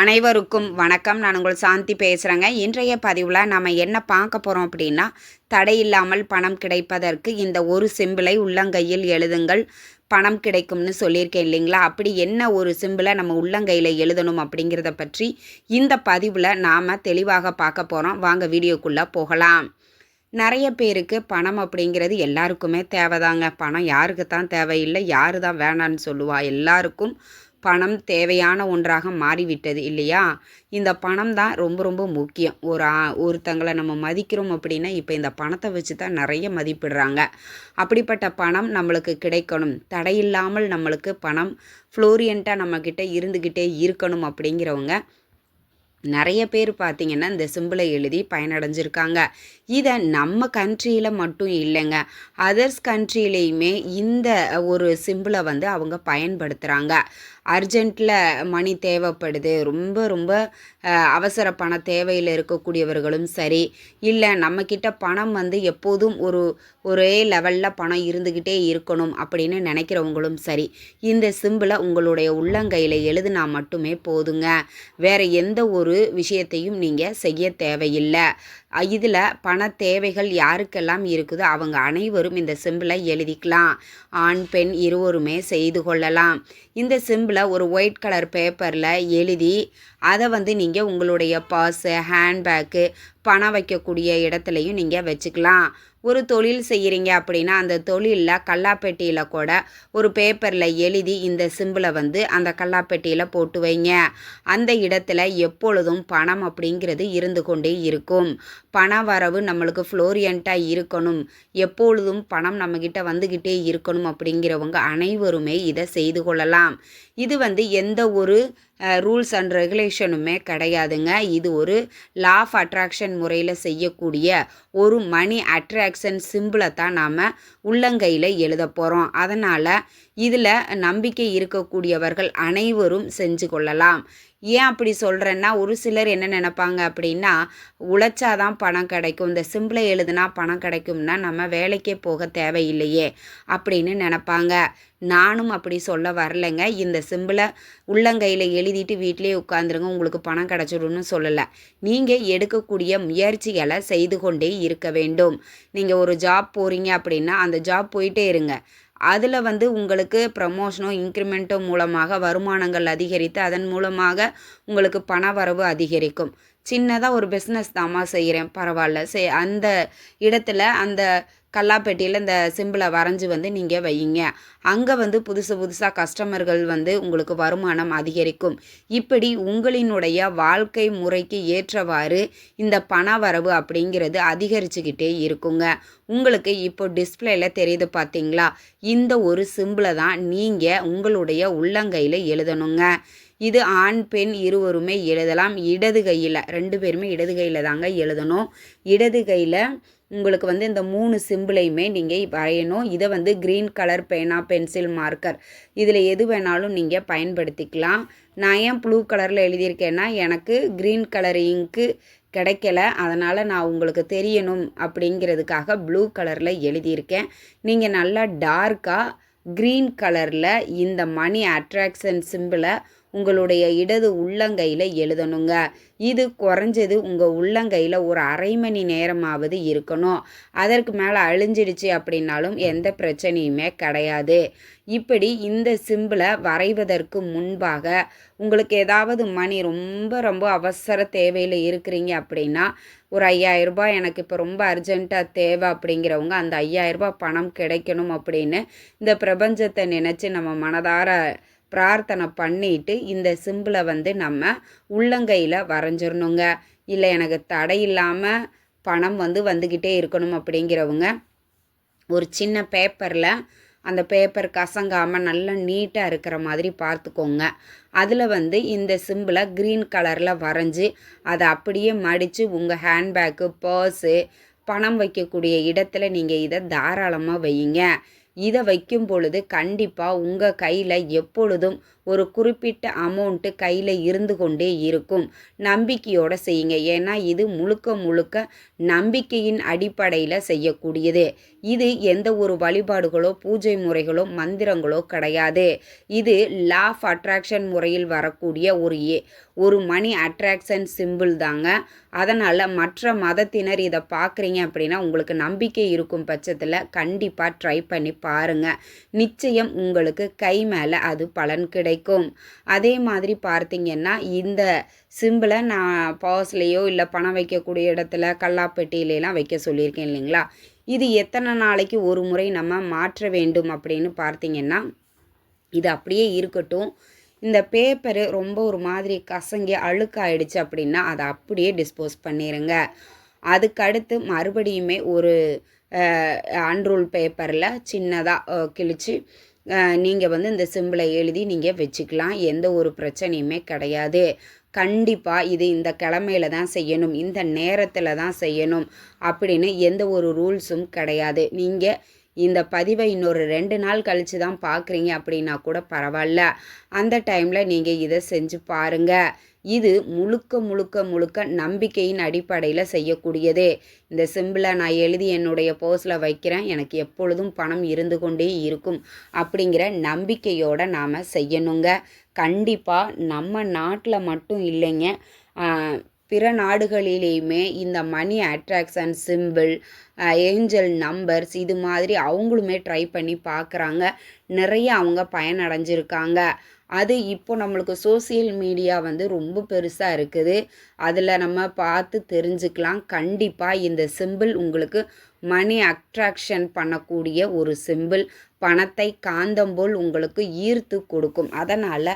அனைவருக்கும் வணக்கம். நான் உங்கள் சாந்தி பேசுகிறேங்க இன்றைய பதிவில் நம்ம என்ன பார்க்க போகிறோம் அப்படின்னா தடையில்லாமல் பணம் கிடைப்பதற்கு இந்த ஒரு சிம்பிளை உள்ளங்கையில் எழுதுங்கள். பணம் கிடைக்கும்னு சொல்லியிருக்கேன் இல்லைங்களா? அப்படி என்ன ஒரு சிம்பிளை நம்ம உள்ளங்கையில் எழுதணும் அப்படிங்கிறத பற்றி இந்த பதிவில் நாம் தெளிவாக பார்க்க போகிறோம் வாங்க வீடியோக்குள்ளே போகலாம். நிறைய பேருக்கு பணம் அப்படிங்கிறது எல்லாருக்குமே தேவைதாங்க. பணம் யாருக்கு தான் தேவையில்லை யாரு தான் வேணான்னு சொல்லுவா. எல்லாருக்கும் பணம் தேவையான ஒன்றாக மாறிவிட்டது இல்லையா? இந்த பணம் தான் ரொம்ப ரொம்ப முக்கியம். ஒரு ஒருத்தங்களை நம்ம மதிக்கிறோம் அப்படின்னா இப்போ இந்த பணத்தை வச்சு தான் நிறைய மதிப்பிடுறாங்க. அப்படிப்பட்ட பணம் நம்மளுக்கு கிடைக்கணும். தடையில்லாமல் நம்மளுக்கு பணம் ஃப்ளோரியண்ட்டாக நம்மக்கிட்ட இருந்துக்கிட்டே இருக்கணும் அப்படிங்கிறவங்க நிறைய பேர் பார்த்தீங்கன்னா இந்த சிம்பிளை எழுதி பயனடைஞ்சிருக்காங்க. இதை நம்ம கண்ட்ரியில் மட்டும் இல்லைங்க. அதர்ஸ் கண்ட்ரிலேயுமே இந்த ஒரு சிம்பிளை வந்து அவங்க பயன்படுத்துகிறாங்க அர்ஜெண்ட்டில் மணி தேவைப்படுது. ரொம்ப ரொம்ப அவசர பண தேவையில் இருக்கக்கூடியவர்களும் சரி இல்லை நம்மக்கிட்ட பணம் வந்து எப்போதும் ஒரு ஒரே லெவலில் பணம் இருந்துக்கிட்டே இருக்கணும் அப்படின்னு நினைக்கிறவங்களும் சரி இந்த சிம்பிளை உங்களுடைய உள்ளங்கையில் எழுதுனா மட்டுமே போதுங்க. வேறு எந்த ஒரு விஷயத்தையும் நீங்கள் செய்ய தேவையில்லை. இதில் பண தேவைகள் யாருக்கெல்லாம் இருக்குதோ அவங்க அனைவரும் இந்த சிம்பிளை எழுதிக்கலாம். ஆண் பெண் இருவருமே செய்து கொள்ளலாம். இந்த சிம்பிளை ஒரு ஒயிட் கலர் பேப்பரில் எழுதி அதை வந்து நீங்கள் உங்களுடைய பர்ஸு ஹேண்ட்பேக்கு பணம் வைக்கக்கூடிய இடத்துலையும் நீங்கள் வச்சுக்கலாம். ஒரு தொழில் செய்கிறீங்க அப்படின்னா அந்த தொழிலில் கல்லாப்பெட்டியில் கூட ஒரு பேப்பரில் எழுதி இந்த சிம்பிளை வந்து அந்த கல்லாப்பெட்டியில் போட்டு வைங்க. அந்த இடத்துல எப்பொழுதும் பணம் அப்படிங்கிறது இருந்து கொண்டே இருக்கும். பண வரவு நம்மளுக்கு ஃப்ளோரியண்ட்டாக இருக்கணும். எப்பொழுதும் பணம் நம்மக்கிட்ட வந்துக்கிட்டே இருக்கணும் அப்படிங்கிறவங்க அனைவருமே இதை செய்து கொள்ளலாம். இது வந்து எந்த ஒரு ரூல்ஸ் அண்ட் ரெகுலேஷனுமே கிடையாதுங்க. இது ஒரு லா ஆஃப் அட்ராக்ஷன் முறையில் செய்யக்கூடிய ஒரு மணி அட்ராக்ஷன் சிம்பிளை தான் நாம் உள்ளங்கையில் எழுத போகிறோம் அதனால் இதில் நம்பிக்கை இருக்கக்கூடியவர்கள் அனைவரும் செஞ்சு கொள்ளலாம். ஏன் அப்படி சொல்கிறேன்னா ஒரு சிலர் என்ன நினைப்பாங்க அப்படின்னா உழைச்சாதான் பணம் கிடைக்கும். இந்த சிம்பிளை எழுதுனா பணம் கிடைக்கும்னா நம்ம வேலைக்கே போக தேவையில்லையே அப்படின்னு நினைப்பாங்க. நானும் அப்படி சொல்ல வரலைங்க. இந்த சிம்பிளை உள்ளங்கையில் எழுதிட்டு வீட்டிலே உட்காந்துருங்க உங்களுக்கு பணம் கிடச்சிடும்னு சொல்லலை. நீங்கள் எடுக்கக்கூடிய முயற்சிகளை செய்து கொண்டே இருக்க வேண்டும். நீங்கள் ஒரு ஜாப் போகிறீங்க அப்படின்னா அந்த ஜாப் போயிட்டே இருங்க. அதில் வந்து உங்களுக்கு ப்ரமோஷனோ இன்க்ரிமெண்ட்டோ மூலமாக வருமானங்கள் அதிகரித்து அதன் மூலமாக உங்களுக்கு பண வரவு அதிகரிக்கும். சின்னதாக ஒரு பிஸ்னஸ் தாம்மா செய்கிறேன் பரவாயில்ல. சே அந்த இடத்துல அந்த கல்லாப்பெட்டியில் இந்த சிம்பிளை வரைஞ்சி வந்து நீங்கள் வையுங்க. அங்கே வந்து புதுசு புதுசாக கஸ்டமர்கள் வந்து உங்களுக்கு வருமானம் அதிகரிக்கும். இப்படி உங்களினுடைய வாழ்க்கை முறைக்கு ஏற்றவாறு இந்த பண வரவு அப்படிங்கிறது அதிகரிச்சுக்கிட்டே இருக்குங்க. உங்களுக்கு இப்போ டிஸ்பிளேல தெரியுது பார்த்தீங்களா இந்த ஒரு சிம்பிளை தான் நீங்கள் உங்களுடைய உள்ளங்கையில் எழுதணுங்க. இது ஆண் பெண் இருவருமே எழுதலாம். இடது கையில் ரெண்டு பேருமே இடது கையில் தாங்க எழுதணும். இடது கையில் உங்களுக்கு வந்து இந்த மூணு சிம்பிளையுமே நீங்கள் வரையணும். இதை வந்து க்ரீன் கலர் பேனா பென்சில் மார்க்கர் இதில் எது வேணாலும் நீங்கள் பயன்படுத்திக்கலாம். நான் ஏன் ப்ளூ கலரில் எழுதியிருக்கேன்னா எனக்கு க்ரீன் கலர் இங்க்கு கிடைக்கல. அதனால் நான் உங்களுக்கு தெரியணும் அப்படிங்கிறதுக்காக ப்ளூ கலரில் எழுதியிருக்கேன். நீங்கள் நல்லா டார்க்காக க்ரீன் கலரில் இந்த மணி அட்ராக்ஷன் சிம்பிளை உங்களுடைய இடது உள்ளங்கையில் எழுதணுங்க. இது குறைஞ்சது உங்கள் உள்ளங்கையில் ஒரு அரை மணி நேரமாவது இருக்கணும். அதற்கு மேலே அழிஞ்சிடுச்சு அப்படின்னாலும் எந்த பிரச்சனையுமே கிடையாது. இப்படி இந்த சிம்பிளை வரைவதற்கு முன்பாக உங்களுக்கு ஏதாவது மணி ரொம்ப ரொம்ப அவசர தேவையில் இருக்கிறீங்க அப்படின்னா ஒரு ஐயாயிரரூபா எனக்கு இப்போ ரொம்ப அர்ஜென்ட்டாக தேவை அப்படிங்கிறவங்க அந்த ஐயாயிரரூபா பணம் கிடைக்கணும் அப்படின்னு இந்த பிரபஞ்சத்தை நினச்சி நம்ம மனதார பிரார்த்தனை பண்ணிட்டு இந்த சிம்பிளை வந்து நம்ம உள்ளங்கையில் வரைஞ்சிடணுங்க இல்லை எனக்கு தடை இல்லாமல் பணம் வந்து வந்துக்கிட்டே இருக்கணும் அப்படிங்கிறவங்க ஒரு சின்ன பேப்பரில் அந்த பேப்பர் கசங்காமல் நல்லா நீட்டாக இருக்கிற மாதிரி பார்த்துக்கோங்க. அதில் வந்து இந்த சிம்பிளை க்ரீன் கலரில் வரைஞ்சி அதை அப்படியே மடித்து உங்கள் ஹேண்ட்பேக்கு பர்ஸு பணம் வைக்கக்கூடிய இடத்துல நீங்கள் இதை தாராளமாக வையுங்க. இதை வைக்கும் பொழுது கண்டிப்பாக உங்கள் கையில் எப்பொழுதும் ஒரு குறிப்பிட்ட அமௌண்ட்டு கையில் இருந்து கொண்டே இருக்கும். நம்பிக்கையோடு செய்யுங்க. ஏன்னா இது முழுக்க முழுக்க நம்பிக்கையின் அடிப்படையில் செய்யக்கூடியது. இது எந்த ஒரு வழிபாடுகளோ பூஜை முறைகளோ மந்திரங்களோ கிடையாது. இது லா ஆஃப் அட்ராக்ஷன் முறையில் வரக்கூடிய ஒரு ஏ ஒரு மணி அட்ராக்ஷன் சிம்பிள் தாங்க. அதனால் மற்ற மதத்தினர் இதை பார்க்குறீங்க அப்படின்னா உங்களுக்கு நம்பிக்கை இருக்கும் பட்சத்தில் கண்டிப்பாக ட்ரை பண்ணி பாருங்கள் நிச்சயம் உங்களுக்கு கை மேலே அது பலன் கிடை கிடைக்கும். அதே மாதிரி பார்த்தீங்கன்னா இந்த சிம்பிளை நான் பர்ஸ்லேயோ இல்லை பணம் வைக்கக்கூடிய இடத்துல கல்லாப்பெட்டியிலலாம் வைக்க சொல்லியிருக்கேன் இல்லைங்களா? இது எத்தனை நாளைக்கு ஒரு முறை நம்ம மாற்ற வேண்டும் அப்படின்னு பார்த்தீங்கன்னா இது அப்படியே இருக்கட்டும். இந்த பேப்பரு ரொம்ப ஒரு மாதிரி கசங்கி அழுக்காயிடுச்சு அப்படின்னா அதை அப்படியே டிஸ்போஸ் பண்ணிடுங்க அதுக்கடுத்து மறுபடியுமே ஒரு அன்ரூல் பேப்பரில் சின்னதாக கிழித்து நீங்கள் வந்து இந்த சிம்பிளை எழுதி நீங்கள் வச்சுக்கலாம். எந்த ஒரு பிரச்சனையுமே கிடையாது. கண்டிப்பாக இது இந்த கிழமையில தான் செய்யணும். இந்த நேரத்தில் தான் செய்யணும் அப்படின்னு எந்த ஒரு ரூல்ஸும் கிடையாது. நீங்கள் இந்த பதிவை இன்னொரு ரெண்டு நாள் கழித்து தான் பார்க்குறீங்க அப்படின்னா கூட பரவாயில்ல. அந்த டைமில் நீங்கள் இதை செஞ்சு பாருங்கள் இது முழுக்க முழுக்க முழுக்க நம்பிக்கையின் அடிப்படையில் செய்யக்கூடியதே. இந்த சிம்பிளை நான் எழுதி என்னுடைய போஸில் வைக்கிறேன். எனக்கு எப்பொழுதும் பணம் இருந்து கொண்டே இருக்கும் அப்படிங்கிற நம்பிக்கையோடு நாம் செய்யணுங்க. கண்டிப்பாக நம்ம நாட்டில் மட்டும் இல்லைங்க. பிற நாடுகளிலேயுமே இந்த money attraction simple angel numbers இது மாதிரி அவங்களுமே ட்ரை பண்ணி பார்க்குறாங்க நிறைய அவங்க பயனடைஞ்சிருக்காங்க. அது இப்போ நம்மளுக்கு சோசியல் மீடியா வந்து ரொம்ப பெருசாக இருக்குது. அதில் நம்ம பார்த்து தெரிஞ்சுக்கலாம். கண்டிப்பாக இந்த சிம்பிள் உங்களுக்கு மணி அட்ராக்ஷன் பண்ணக்கூடிய ஒரு சிம்பிள் பணத்தை காந்தம் போல் உங்களுக்கு ஈர்த்து கொடுக்கும். அதனால்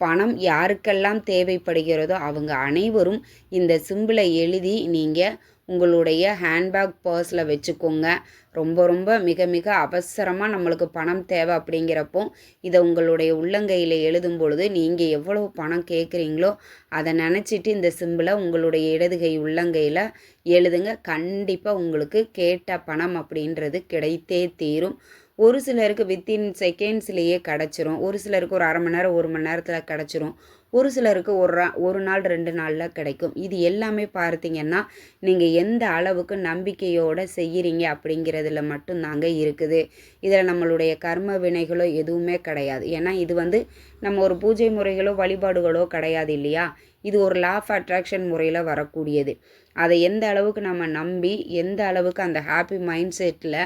பணம் யாருக்கெல்லாம் தேவைப்படுகிறதோ அவங்க அனைவரும் இந்த சிம்பிளை எழுதி நீங்கள் உங்களுடைய ஹேண்ட்பேக் பர்ஸில் வச்சுக்கோங்க. ரொம்ப ரொம்ப மிக மிக அவசரமாக நம்மளுக்கு பணம் தேவை அப்படிங்கிறப்போ இதை உங்களுடைய உள்ளங்கையில் எழுதும் பொழுது நீங்கள் எவ்வளவு பணம் கேட்குறீங்களோ அதை நினச்சிட்டு இந்த சிம்பிளை உங்களுடைய இடதுகை உள்ளங்கையில் எழுதுங்க. கண்டிப்பாக உங்களுக்கு கேட்ட பணம் அப்படின்றது கிடைத்தே தீரும். ஒரு சிலருக்கு வித்தின் செகண்ட்ஸ்லேயே கிடச்சிரும். ஒரு சிலருக்கு ஒரு அரை மணி நேரம் ஒரு மணி நேரத்தில் கிடச்சிரும். ஒரு சிலருக்கு ஒரு ஒரு நாள் ரெண்டு நாளில் கிடைக்கும். இது எல்லாமே பார்த்தீங்கன்னா நீங்கள் எந்த அளவுக்கு நம்பிக்கையோடு செய்கிறீங்க அப்படிங்கிறதுல மட்டும்தாங்க இருக்குது. இதில் நம்மளுடைய கர்ம வினைகளோ எதுவுமே கிடையாது. ஏன்னா இது வந்து நம்ம ஒரு பூஜை முறைகளோ வழிபாடுகளோ கிடையாது இல்லையா? இது ஒரு லா ஆஃப் அட்ராக்ஷன் முறையில் வரக்கூடியது. அதை எந்த அளவுக்கு நம்ம நம்பி எந்த அளவுக்கு அந்த ஹாப்பி மைண்ட் செட்டில்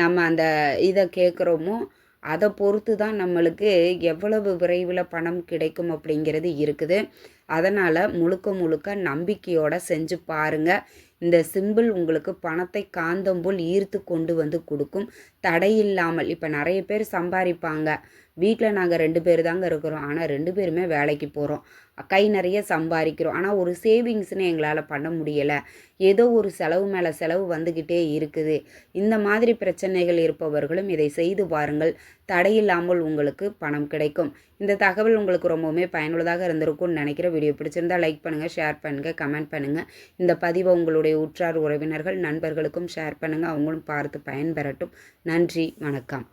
நம்ம அந்த இதை கேட்குறோமோ அதை பொறுத்து தான் நம்மளுக்கு எவ்வளவு விரைவில் பணம் கிடைக்கும் அப்படிங்கிறது இருக்குது. அதனால் முழுக்க முழுக்க நம்பிக்கையோடு செஞ்சு பாருங்கள் இந்த சிம்பிள் உங்களுக்கு பணத்தை காந்தம் போல் ஈர்த்து கொண்டு வந்து கொடுக்கும். தடையில்லாமல் இப்போ நிறைய பேர் சம்பாதிப்பாங்க. வீட்டில் நாங்கள் ரெண்டு பேர் தாங்க இருக்கிறோம். ஆனால் ரெண்டு பேருமே வேலைக்கு போகிறோம் கை நிறைய சம்பாதிக்கிறோம் ஆனால் ஒரு சேவிங்ஸ்னு எங்களால் பண்ண முடியலை. ஏதோ ஒரு செலவு மேலே செலவு வந்துக்கிட்டே இருக்குது. இந்த மாதிரி பிரச்சனைகள் இருப்பவர்களும் இதை செய்து பாருங்கள். தடையில்லாமல் உங்களுக்கு பணம் கிடைக்கும். இந்த தகவல் உங்களுக்கு ரொம்பவுமே பயனுள்ளதாக இருந்திருக்கும்னு நினைக்கிற வீடியோ பிடிச்சிருந்தால் லைக் பண்ணுங்கள் ஷேர் பண்ணுங்கள் கமெண்ட் பண்ணுங்கள் இந்த பதிவை உங்களுடைய உற்றார் உறவினர்கள் நண்பர்களுக்கும் ஷேர் பண்ணுங்கள் அவங்களும் பார்த்து பயன்பெறட்டும். நன்றி வணக்கம்.